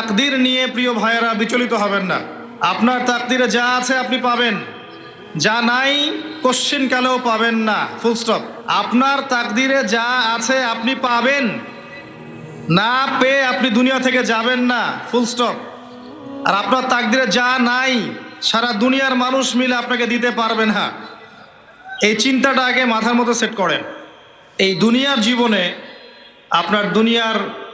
তাকদির নিয়ে প্রিয় ভাইয়েরা বিচলিত হবেন না। আপনার তাকদিরে যা আছে আপনি পাবেন। যা নাই, কোশ্চিন কালেও পাবেন না। ফুল স্টপ আপনার তাকদিরে যা আছে আপনি পাবেন। না পেয়ে আপনি দুনিয়া থেকে যাবেন না। ফুল স্টপ আর আপনার তাকদিরে যা নাই, সারা দুনিয়ার মানুষ মিলে আপনাকে দিতে পারবে না। এই চিন্তাটা আগে মাথার মতো সেট করেন। এই দুনিয়ার জীবনে আপনার দুনিয়ার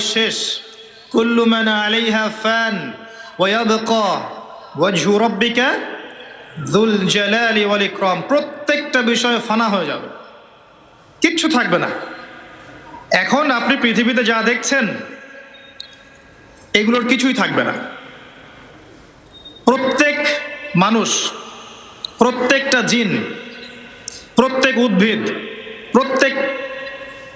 শেষ। কুল্লু ওয়া প্রত্যেকটা বিষয় ফানা হয়ে যাবে। কিচ্ছু থাকবে না। এখন আপনি পৃথিবীতে যা দেখছেন, এগুলোর কিছুই থাকবে না। প্রত্যেক মানুষ, প্রত্যেকটা জিন, প্রত্যেক উদ্ভিদ, প্রত্যেক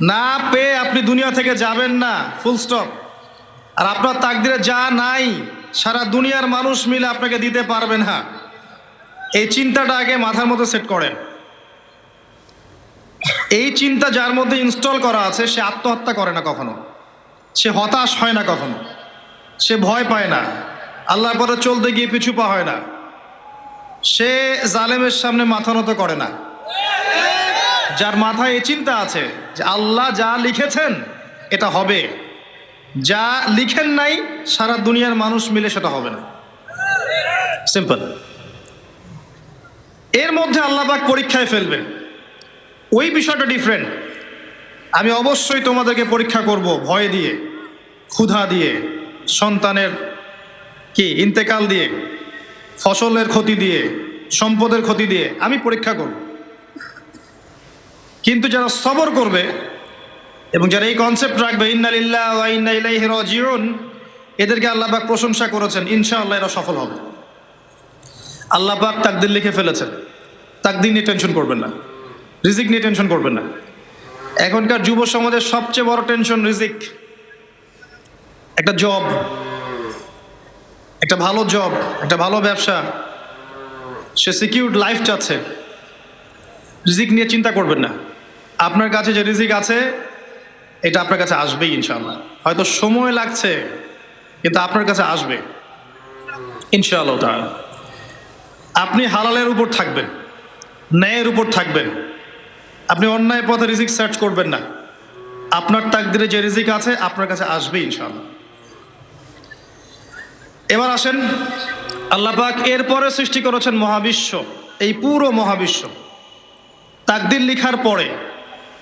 না পেয়ে আপনি দুনিয়া থেকে যাবেন না ফুল স্টপ আর আপনার তাকদিরে যা নাই, সারা দুনিয়ার মানুষ মিলে আপনাকে দিতে পারবে না। এই চিন্তাটা আগে মাথার মধ্যে সেট করেন। এই চিন্তা যার মধ্যে ইনস্টল করা আছে, সে আত্মহত্যা করে না কখনো। সে হতাশ হয় না কখনো। সে ভয় পায় না। আল্লাহর পথে চলতে গিয়ে পিছু পা হয় না। সে জালেমের সামনে মাথা নত করে না। যার মাথায় এই চিন্তা আছে যে আল্লাহ যা লিখেছেন এটা হবে। যা লিখেন নাই, সারা দুনিয়ার মানুষ মিলে সেটা হবে না। সিম্পল এর মধ্যে আল্লাহবাক পরীক্ষায় ফেলবেন। ওই বিষয়টা ডিফারেন্ট আমি অবশ্যই তোমাদেরকে পরীক্ষা করব ভয় দিয়ে, ক্ষুধা দিয়ে, সন্তানের কি, ইন্তেকাল দিয়ে, ফসলের ক্ষতি দিয়ে, সম্পদের ক্ষতি দিয়ে, আমি পরীক্ষা করব। কিন্তু যারা সবর করবে এবং যারা এই কনসেপ্ট রাখবে ইন্নালিল্লাহ ইন্না এদেরকে আল্লাহ পাক প্রশংসা করেছেন, ইনশাআল্লাহ এরা সফল হবে। আল্লাহ পাক তাকদির লিখে ফেলেছেন। তাকদির নিয়ে টেনশন করবেন না। রিজিক নিয়ে টেনশন করবেন না। এখনকার যুব সমাজের সবচেয়ে বড় টেনশন রিজিক। একটা জব একটা ভালো জব একটা ভালো ব্যবসা। সে সিকিউরড লাইফ চাচ্ছে। রিজিক নিয়ে চিন্তা করবেন না। আপনার কাছে যে রিজিক আছে, এটা আপনার কাছে আসবেই ইনশাআল্লাহ। হয়তো সময় লাগছে, কিন্তু আপনার কাছে আসবে। ইনশাআল্লাহ তাআলা। আপনি হালালের উপর থাকবেন, ন্যায়ের উপর থাকবেন। আপনি অন্যায় পথে রিজিক সার্চ করবেন না। আপনার তাকদিরে যে রিজিক আছে, আপনার কাছে আসবে ইনশাআল্লাহ। এবার আসেন, আল্লাহ পাক এরপরে সৃষ্টি করেছেন মহাবিশ্ব, এই পুরো মহাবিশ্ব। তাকদির লিখার পরে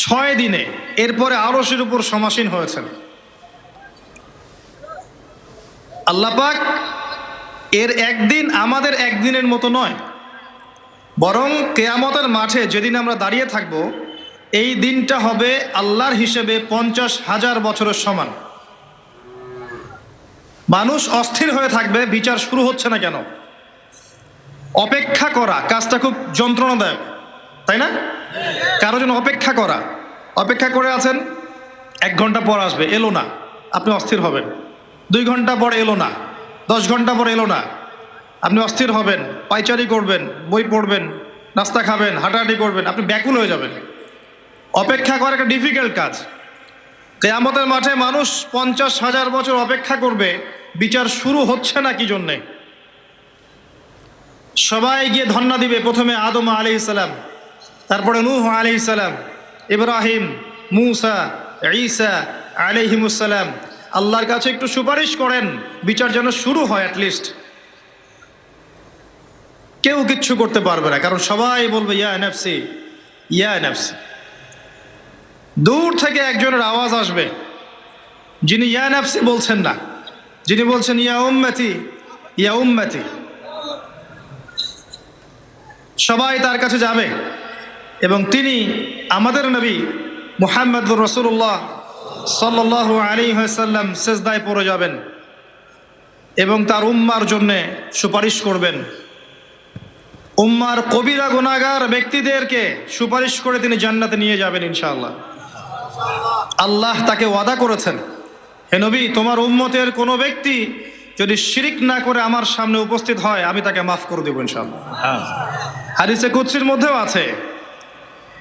ছয় দিনে এরপরে আরশের উপর সমাসীন হয়েছেন। আল্লাহ পাক এর একদিন আমাদের একদিনের মতো নয়, বরং কেয়ামতের মাঠে যেদিন আমরা দাঁড়িয়ে থাকব, এই দিনটা হবে আল্লাহর হিসেবে পঞ্চাশ হাজার বছরের সমান। মানুষ অস্থির হয়ে থাকবে, বিচার শুরু হচ্ছে না কেন? অপেক্ষা করা, কাজটা খুব যন্ত্রণাদায়ক। তাই না? কারও জন্য অপেক্ষা করা। অপেক্ষা করে আছেন, এক ঘণ্টা পর আসবে, এলো না। আপনি অস্থির হবেন। দুই ঘণ্টা পর এলো না। দশ ঘণ্টা পর এলো না। আপনি অস্থির হবেন, পাইচারি করবেন, বই পড়বেন, নাস্তা খাবেন, হাঁটাহাঁটি করবেন, আপনি ব্যাকুল হয়ে যাবেন। অপেক্ষা করা একটা ডিফিকাল্ট কাজ। কেয়ামতের মাঠে মানুষ পঞ্চাশ হাজার বছর অপেক্ষা করবে, বিচার শুরু হচ্ছে না কি জন্যে? সবাই গিয়ে ধন্না দিবে প্রথমে আদম আলি ইসালাম তারপরে নূহ আলি ইসালাম ইব্রাহিম, মুসা, ঈসা আলিহিমুসালাম আল্লাহর কাছে একটু সুপারিশ করেন, বিচার যেন শুরু হয় অ্যাটলিস্ট কেউ কিচ্ছু করতে পারবে না, কারণ সবাই বলবে, ইয়া এনএফসি ইয়া এনএফসি দূর থেকে একজনের আওয়াজ আসবে, যিনি ইয়া এনএফসি বলছেন না। যিনি বলছেন, ইয়া উম্মতি ইয়া উম্মতি। সবাই তার কাছে যাবে। এবং তিনি আমাদের নবী মুহাম্মদুর রসুল্লাহ সাল্লাহ আলী সাল্লাম সেজদায় পড়ে যাবেন এবং তার উম্মার জন্যে সুপারিশ করবেন। উম্মার কবিরা গুনাগার ব্যক্তিদেরকে সুপারিশ করে তিনি জান্নাতে নিয়ে যাবেন ইনশাআল্লাহ। আল্লাহ তাকে ওয়াদা করেছেন হে নবী তোমার উম্মতের কোনো ব্যক্তি যদি শিরিক না করে আমার সামনে উপস্থিত হয় আমি তাকে মাফ করে দেবো ইনশাআল্লাহ। হাদিসে কুৎসির মধ্যেও আছে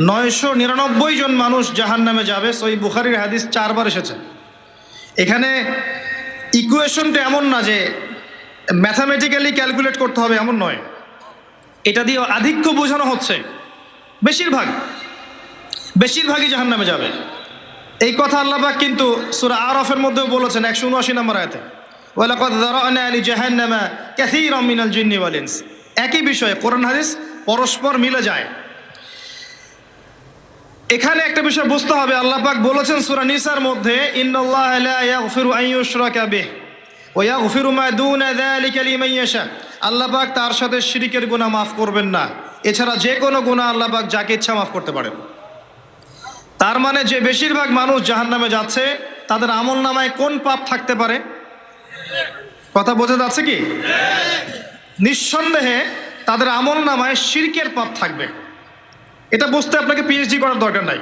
নয়শো নিরানব্বই জন মানুষ জাহান নামে যাবে। সই বুখারির হাদিস চারবার এসেছে। এখানে ইকুয়েশনটা এমন না যে ম্যাথামেটিক্যালি ক্যালকুলেট করতে হবে, এমন নয়। এটা দিয়ে আধিক্য বোঝানো হচ্ছে। বেশিরভাগ, বেশিরভাগই জাহান নামে যাবে। এই কথা আল্লাহবাক কিন্তু সুরা আরফের মধ্যেও বলেছেন, একশো উনআশি নম্বর আয়তে। একই বিষয়ে কোরআন হাদিস পরস্পর মিলে যায়। এখানে একটা বিষয় বুঝতে হবে, আল্লাহ পাক বলেছেন সূরা নিসার মধ্যে, ইন্নাল্লাহ লা ইয়াগফিরু আন ইউশরাকা বিহি ওয়া ইয়াগফিরু মা দুনা যালিকা লিমান ইয়াশা আল্লাহ পাক তার সাথে শিরিকের গুনাহ মাফ করবেন না। এছাড়া যে কোনো গুনাহ আল্লাহ পাক যাকে ইচ্ছা মাফ করতে পারেন। তার মানে যে বেশিরভাগ মানুষ জাহান্নামে যাচ্ছে, তাদের আমল নামায় কোন পাপ থাকতে পারে? কথা বোঝা যাচ্ছে কি? নিঃসন্দেহে তাদের আমল নামায় শিরকের পাপ থাকবে। এটা বুঝতে আপনাকে পিএইচডি করার দরকার নাই।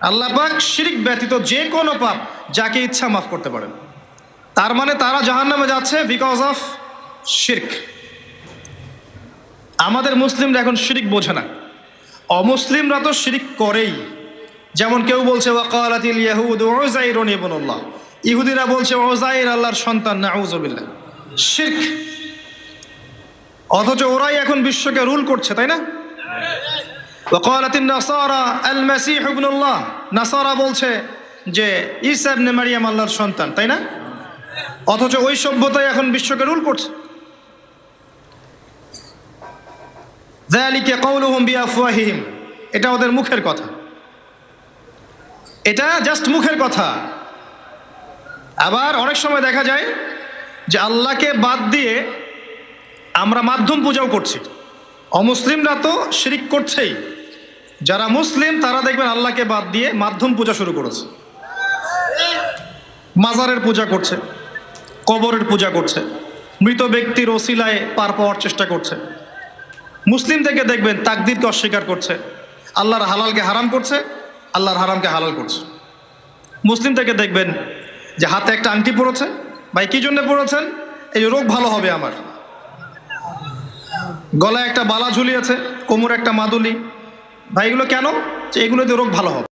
আল্লাহ পাক শিরিক ব্যতীত যে কোনো পাপ যাকে ইচ্ছা মাফ করতে পারেন। তার মানে তারা জাহান্নামে যাচ্ছে বিকজ অফ শির্ক আমাদের মুসলিমরা এখন শিরিক বোঝে না। অমুসলিমরা তো শিরিক করেই। যেমন কেউ বলছে ইয়াহুদ ইহুদিরা বলছে ওজাইর আল্লাহর সন্তান নাউজুবিল্লাহ শিরক। অথচ ওরাই এখন বিশ্বকে রুল করছে, তাই না? ওয়াকালাতিন নাসারা আল মাসিহ ইবনুল্লাহ নাসারা বলছে যে, ঈসা ইবনে মারিয়াম আল্লাহর সন্তান, তাই না? অথচ ওই সভ্যতাই এখন বিশ্বকে রুল করছে। যালিকা কওলুহুম বিআফওয়াহিহিম এটা ওদের মুখের কথা। এটা জাস্ট মুখের কথা। আবার অনেক সময় দেখা যায় যে আল্লাহকে বাদ দিয়ে আমরা মাধ্যম পূজাও করছি। অমুসলিমরা তো শিরিক করছেই। যারা মুসলিম, তারা দেখবেন আল্লাহকে বাদ দিয়ে মাধ্যম পূজা শুরু করেছে। মাজারের পূজা করছে, কবরের পূজা করছে, মৃত ব্যক্তির ওসিলায় পার পাওয়ার চেষ্টা করছে। মুসলিম থেকে দেখবেন তাকদিরকে অস্বীকার করছে, আল্লাহর হালালকে হারাম করছে, আল্লাহর হারামকে হালাল করছে। মুসলিম থেকে দেখবেন যে হাতে একটা আংটি পড়েছে ভাই, কী জন্য পড়েছেন এই রোগ ভালো হবে আমার। গলায় একটা বালা ঝুলিয়েছে, কোমর একটা মাদুলি ভাই এগুলো কেন? যে দিয়ে রোগ ভালো হবে।